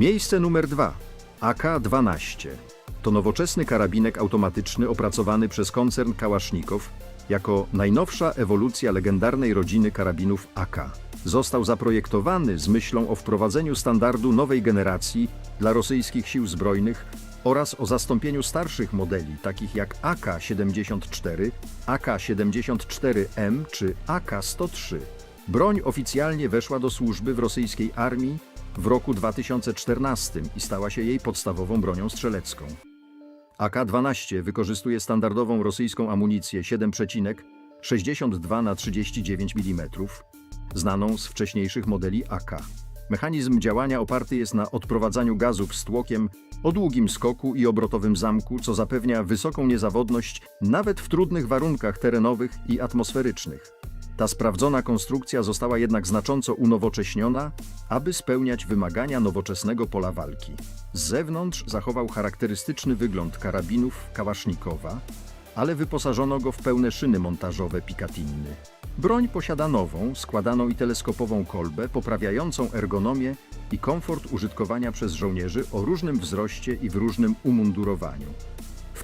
Miejsce numer 2. AK-12. To nowoczesny karabinek automatyczny opracowany przez koncern Kałasznikow jako najnowsza ewolucja legendarnej rodziny karabinów AK. Został zaprojektowany z myślą o wprowadzeniu standardu nowej generacji dla rosyjskich sił zbrojnych oraz o zastąpieniu starszych modeli takich jak AK-74, AK-74M czy AK-103. Broń oficjalnie weszła do służby w rosyjskiej armii w roku 2014 i stała się jej podstawową bronią strzelecką. AK-12 wykorzystuje standardową rosyjską amunicję 7,62 na 39 mm, znaną z wcześniejszych modeli AK. Mechanizm działania oparty jest na odprowadzaniu gazów z tłokiem o długim skoku i obrotowym zamku, co zapewnia wysoką niezawodność nawet w trudnych warunkach terenowych i atmosferycznych. Ta sprawdzona konstrukcja została jednak znacząco unowocześniona, aby spełniać wymagania nowoczesnego pola walki. Z zewnątrz zachował charakterystyczny wygląd karabinów Kałasznikowa, ale wyposażono go w pełne szyny montażowe Picatinny. Broń posiada nową, składaną i teleskopową kolbę, poprawiającą ergonomię i komfort użytkowania przez żołnierzy o różnym wzroście i w różnym umundurowaniu.